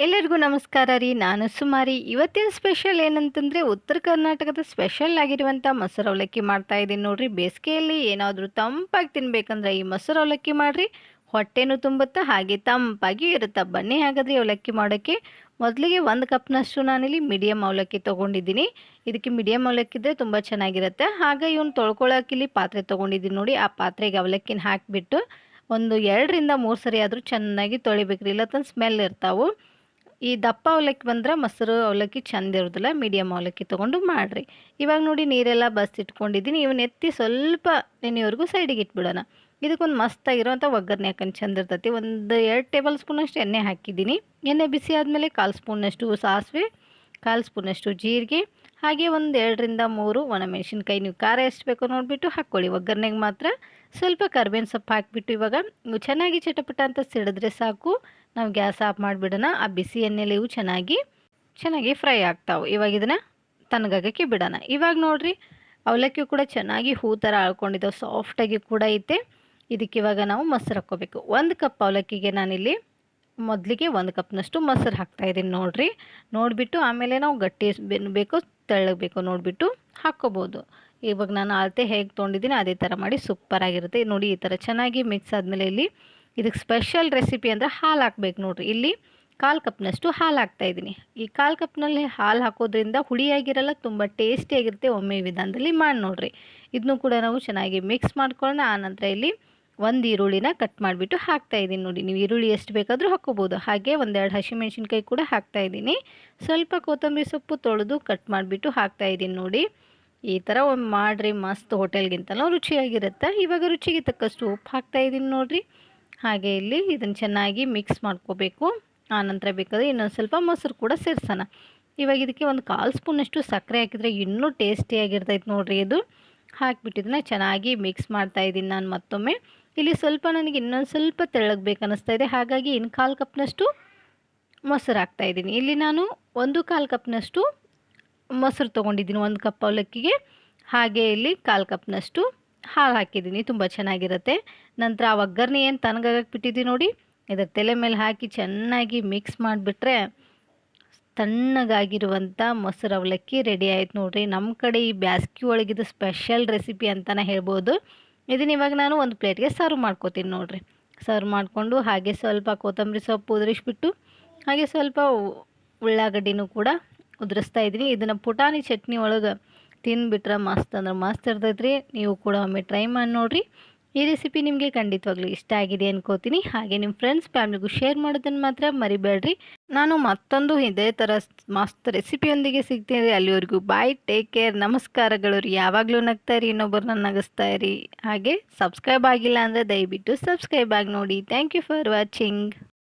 ಎಲ್ಲರಿಗೂ ನಮಸ್ಕಾರ ರೀ. ನಾನು ಸುಮಾರಿ ಇವತ್ತಿನ ಸ್ಪೆಷಲ್ ಏನಂತಂದರೆ ಉತ್ತರ ಕರ್ನಾಟಕದ ಸ್ಪೆಷಲ್ ಆಗಿರುವಂಥ ಮೊಸರು ಅವಲಕ್ಕಿ ಮಾಡ್ತಾ ಇದ್ದೀನಿ ನೋಡಿರಿ. ಬೇಸಿಗೆಯಲ್ಲಿ ಏನಾದರೂ ತಂಪಾಗಿ ತಿನ್ಬೇಕಂದ್ರೆ ಈ ಮೊಸರು ಅವಲಕ್ಕಿ ಮಾಡಿರಿ. ಹೊಟ್ಟೆನೂ ತುಂಬುತ್ತಾ, ಹಾಗೆ ತಂಪಾಗಿ ಇರುತ್ತೆ. ಬನ್ನಿ ಹಾಗಾದ್ರೆ ಅವಲಕ್ಕಿ ಮಾಡೋಕ್ಕೆ ಮೊದಲಿಗೆ ಒಂದು ಕಪ್ನಷ್ಟು ನಾನಿಲ್ಲಿ ಮೀಡಿಯಮ್ ಅವಲಕ್ಕಿ ತೊಗೊಂಡಿದ್ದೀನಿ. ಇದಕ್ಕೆ ಮೀಡಿಯಮ್ ಅವಲಕ್ಕಿ ಇದ್ದರೆ ತುಂಬ ಚೆನ್ನಾಗಿರುತ್ತೆ. ಹಾಗೆ ಇವನು ತೊಳ್ಕೊಳ್ಳೋಕ್ಕಿಲ್ಲಿ ಇಲ್ಲಿ ಪಾತ್ರೆ ತೊಗೊಂಡಿದ್ದೀನಿ ನೋಡಿ. ಆ ಪಾತ್ರೆಗೆ ಅವಲಕ್ಕಿನ ಹಾಕಿಬಿಟ್ಟು ಒಂದು ಎರಡರಿಂದ ಮೂರು ಸರಿ ಆದರೂ ಚೆನ್ನಾಗಿ ತೊಳಿಬೇಕ್ರಿ. ಇಲ್ಲತ್ತಂದು ಸ್ಮೆಲ್ ಇರ್ತಾವೆ. ಈ ದಪ್ಪ ಅವಲಕ್ಕಿ ಬಂದ್ರೆ ಮೊಸರು ಅವಲಕ್ಕಿ ಚಂದ ಇರೋದಿಲ್ಲ ಮೀಡಿಯಮ್ ಅವಲಕ್ಕಿ ತೊಗೊಂಡು ಮಾಡಿರಿ. ಇವಾಗ ನೋಡಿ ನೀರೆಲ್ಲ ಬಸ್ತಿಟ್ಕೊಂಡಿದ್ದೀನಿ ಇವನ್ನ ಎತ್ತಿ ಸ್ವಲ್ಪ ನೆನೆಯವರೆಗೂ ಸೈಡಿಗೆ ಇಟ್ಬಿಡೋಣ. ಇದಕ್ಕೊಂದು ಮಸ್ತಾಗಿರೋವಂಥ ಒಗ್ಗರಣೆ ಹಾಕೊಂಡು ಚಂದ ಇರ್ತೈತಿ. ಒಂದು ಎರಡು ಟೇಬಲ್ ಸ್ಪೂನಷ್ಟು ಎಣ್ಣೆ ಹಾಕಿದ್ದೀನಿ. ಎಣ್ಣೆ ಬಿಸಿ ಆದಮೇಲೆ ಕಾಲು ಸ್ಪೂನಷ್ಟು ಸಾಸಿವೆ, ಕಾಲು ಸ್ಪೂನಷ್ಟು ಜೀರಿಗೆ, ಹಾಗೆ ಒಂದು ಎರಡರಿಂದ ಮೂರು ಒಣಮೆಣಸಿನ್ಕಾಯಿ. ನೀವು ಖಾರ ಎಷ್ಟು ಬೇಕೋ ನೋಡಿಬಿಟ್ಟು ಹಾಕ್ಕೊಳ್ಳಿ. ಒಗ್ಗರಣೆಗೆ ಮಾತ್ರ ಸ್ವಲ್ಪ ಕರ್ಬೇವಿನ ಸೊಪ್ಪು ಹಾಕಿಬಿಟ್ಟು ಇವಾಗ ಇವು ಚೆನ್ನಾಗಿ ಚಟಪಟ ಅಂತ ಸಿಡಿದ್ರೆ ಸಾಕು. ನಾವು ಗ್ಯಾಸ್ ಆಫ್ ಮಾಡಿಬಿಡೋಣ, ಆ ಬಿಸಿ ಎಣ್ಣೆಲಿ ಇವು ಚೆನ್ನಾಗಿ ಚೆನ್ನಾಗಿ ಫ್ರೈ ಆಗ್ತಾವೆ. ಇವಾಗ ಇದನ್ನು ತಣ್ಣಗಾಗಕ್ಕೆ ಬಿಡೋಣ. ಇವಾಗ ನೋಡಿರಿ, ಅವಲಕ್ಕಿ ಕೂಡ ಚೆನ್ನಾಗಿ ಹೂ ಥರ ಆಳ್ಕೊಂಡಿದ್ದಾವೆ ಸಾಫ್ಟಾಗಿ ಕೂಡ ಐತೆ. ಇದಕ್ಕೆ ಇವಾಗ ನಾವು ಮೊಸರು ಹಾಕ್ಕೋಬೇಕು. ಒಂದು ಕಪ್ ಅವಲಕ್ಕಿಗೆ ನಾನಿಲ್ಲಿ ಮೊದಲಿಗೆ ಒಂದು ಕಪ್ನಷ್ಟು ಮೊಸರು ಹಾಕ್ತಾಯಿದ್ದೀನಿ ನೋಡಿರಿ. ನೋಡಿಬಿಟ್ಟು ಆಮೇಲೆ ನಾವು ಗಟ್ಟಿ ಬೇಕೋ ತೆಳ್ಳಗೆ ಬೇಕೋ ನೋಡಿಬಿಟ್ಟು ಹಾಕ್ಕೋಬೋದು. ಇವಾಗ ನಾನು ಅಳತೆ ಹೇಗೆ ತೊಗೊಂಡಿದ್ದೀನಿ ಅದೇ ಥರ ಮಾಡಿ ಸೂಪರಾಗಿರುತ್ತೆ ನೋಡಿ ಈ ಥರ ಚೆನ್ನಾಗಿ ಮಿಕ್ಸ್ ಆದಮೇಲೆ ಇಲ್ಲಿ ಇದಕ್ಕೆ ಸ್ಪೆಷಲ್ ರೆಸಿಪಿ ಅಂದರೆ ಹಾಲು ಹಾಕ್ಬೇಕು ನೋಡಿರಿ. ಇಲ್ಲಿ ಕಾಲು ಕಪ್ನಷ್ಟು ಹಾಲು ಹಾಕ್ತಾಯಿದ್ದೀನಿ ಈ ಕಾಲು ಕಪ್ನಲ್ಲಿ ಹಾಲು ಹಾಕೋದ್ರಿಂದ ಹುಳಿಯಾಗಿರಲ್ಲ, ತುಂಬ ಟೇಸ್ಟಿಯಾಗಿರುತ್ತೆ ಒಮ್ಮೆ ವಿಧಾನದಲ್ಲಿ ಮಾಡಿ ನೋಡಿರಿ. ಇದನ್ನು ಕೂಡ ನಾವು ಚೆನ್ನಾಗಿ ಮಿಕ್ಸ್ ಮಾಡ್ಕೊಳ್ಳೋಣ. ಆನಂತರ ಇಲ್ಲಿ ಒಂದು ಈರುಳ್ಳಿನ ಕಟ್ ಮಾಡಿಬಿಟ್ಟು ಹಾಕ್ತಾಯಿದ್ದೀನಿ ನೋಡಿ. ನೀವು ಈರುಳ್ಳಿ ಎಷ್ಟು ಬೇಕಾದರೂ ಹಾಕ್ಕೋಬೋದು. ಹಾಗೆ ಒಂದೆರಡು ಹಸಿಮೆಣ್ಸಿನ್ಕಾಯಿ ಕೂಡ ಹಾಕ್ತಾಯಿದ್ದೀನಿ ಸ್ವಲ್ಪ ಕೊತ್ತಂಬರಿ ಸೊಪ್ಪು ತೊಳೆದು ಕಟ್ ಮಾಡಿಬಿಟ್ಟು ಹಾಕ್ತಾಯಿದ್ದೀನಿ ನೋಡಿ. ಈ ಥರ ಒಂದು ಮಾಡಿರಿ. ಮಸ್ತ್ ಹೋಟೆಲ್ಗಿಂತಲೂ ರುಚಿಯಾಗಿರುತ್ತೆ. ಇವಾಗ ರುಚಿಗೆ ತಕ್ಕಷ್ಟು ಉಪ್ಪು ಹಾಕ್ತಾಯಿದ್ದೀನಿ ನೋಡಿರಿ. ಹಾಗೆ ಇಲ್ಲಿ ಇದನ್ನು ಚೆನ್ನಾಗಿ ಮಿಕ್ಸ್ ಮಾಡ್ಕೋಬೇಕು. ಆನಂತರ ಬೇಕಾದರೆ ಇನ್ನೊಂದು ಸ್ವಲ್ಪ ಮೊಸರು ಕೂಡ ಸೇರಿಸೋಣ. ಇವಾಗ ಇದಕ್ಕೆ ಒಂದು ಕಾಲು ಸ್ಪೂನಷ್ಟು ಸಕ್ಕರೆ ಹಾಕಿದರೆ ಇನ್ನೂ ಟೇಸ್ಟಿಯಾಗಿರ್ತೈತೆ ನೋಡಿರಿ ಇದು. ಹಾಕಿಬಿಟ್ಟಿದ್ದನ್ನ ಚೆನ್ನಾಗಿ ಮಿಕ್ಸ್ ಮಾಡ್ತಾ ಇದ್ದೀನಿ ನಾನು ಮತ್ತೊಮ್ಮೆ. ಇಲ್ಲಿ ಸ್ವಲ್ಪ ನನಗೆ ಇನ್ನೊಂದು ಸ್ವಲ್ಪ ತೆಳ್ಳಗೆ ಇದೆ. ಹಾಗಾಗಿ ಇನ್ನು ಕಾಲು ಕಪ್ನಷ್ಟು ಮೊಸರು ಹಾಕ್ತಾಯಿದ್ದೀನಿ ಇಲ್ಲಿ ನಾನು ಒಂದು ಕಾಲು ಕಪ್ನಷ್ಟು ಮೊಸರು ತೊಗೊಂಡಿದ್ದೀನಿ ಒಂದು ಕಪ್ ಅವಲಕ್ಕಿಗೆ. ಹಾಗೆ ಇಲ್ಲಿ ಕಾಲು ಕಪ್ನಷ್ಟು ಹಾಲು ಹಾಕಿದ್ದೀನಿ ತುಂಬ ಚೆನ್ನಾಗಿರುತ್ತೆ. ನಂತರ ಆ ಒಗ್ಗರಣೆ ಏನು ತನಗಾಗಕ್ಕೆ ಬಿಟ್ಟಿದ್ದೀನಿ ನೋಡಿ, ಇದರ ತಲೆ ಮೇಲೆ ಹಾಕಿ ಚೆನ್ನಾಗಿ ಮಿಕ್ಸ್ ಮಾಡಿಬಿಟ್ರೆ ತಣ್ಣಗಾಗಿರುವಂಥ ಮೊಸರು ಅವಲಕ್ಕಿ ರೆಡಿ ಆಯ್ತು ನೋಡಿರಿ. ನಮ್ಮ ಕಡೆ ಈ ಬ್ಯಾಸ್ಗಿ ಒಳಗಿದು ಸ್ಪೆಷಲ್ ರೆಸಿಪಿ ಅಂತಲೇ ಹೇಳ್ಬೋದು. ಇದನ್ನ ಇವಾಗ ನಾನು ಒಂದು ಪ್ಲೇಟ್ಗೆ ಸರ್ವ್ ಮಾಡ್ಕೋತೀನಿ ನೋಡಿರಿ. ಸರ್ವ್ ಮಾಡಿಕೊಂಡು ಹಾಗೆ ಸ್ವಲ್ಪ ಕೊತ್ತಂಬರಿ ಸೊಪ್ಪು ಉದುರಿಸ್ಬಿಟ್ಟು, ಹಾಗೆ ಸ್ವಲ್ಪ ಉಳ್ಳಾಗಡ್ಡಿನೂ ಕೂಡ ಉದುರಿಸ್ತಾ ಇದ್ದೀನಿ. ಇದನ್ನು ಪುಟಾಣಿ ಚಟ್ನಿ ಒಳಗೆ ತಿಂದುಬಿಟ್ರೆ ಮಸ್ತ್ ಅಂದ್ರೆ ಮಸ್ತ್ ಇರ್ತೈತ್ರಿ. ನೀವು ಕೂಡ ಒಮ್ಮೆ ಟ್ರೈ ಮಾಡಿ ನೋಡಿರಿ. ಈ ರೆಸಿಪಿ ನಿಮಗೆ ಖಂಡಿತವಾಗ್ಲೂ ಇಷ್ಟ ಆಗಿದೆ ಅನ್ಕೋತೀನಿ. ಹಾಗೆ ನಿಮ್ಮ ಫ್ರೆಂಡ್ಸ್ ಫ್ಯಾಮಿಲಿಗೂ ಶೇರ್ ಮಾಡೋದನ್ನು ಮಾತ್ರ ಮರಿಬೇಡ್ರಿ. ನಾನು ಮತ್ತೊಂದು ಇದೇ ಥರ ಮಸ್ತ್ ರೆಸಿಪಿಯೊಂದಿಗೆ ಸಿಗ್ತೀನಿ ಅಲ್ಲಿವರೆಗೂ ಬಾಯ್ ಟೇಕ್ ಕೇರ್ ನಮಸ್ಕಾರಗಳು ರೀ. ಯಾವಾಗಲೂ ನಗ್ತಾ ಇರಿ ಇನ್ನೊಬ್ಬರನ್ನ ನಗಿಸ್ತಾ ಇರಿ ಹಾಗೆ ಸಬ್ಸ್ಕ್ರೈಬ್ ಆಗಿಲ್ಲ ಅಂದರೆ ದಯವಿಟ್ಟು ಸಬ್ಸ್ಕ್ರೈಬ್ ಆಗಿ ನೋಡಿ. Thank you for watching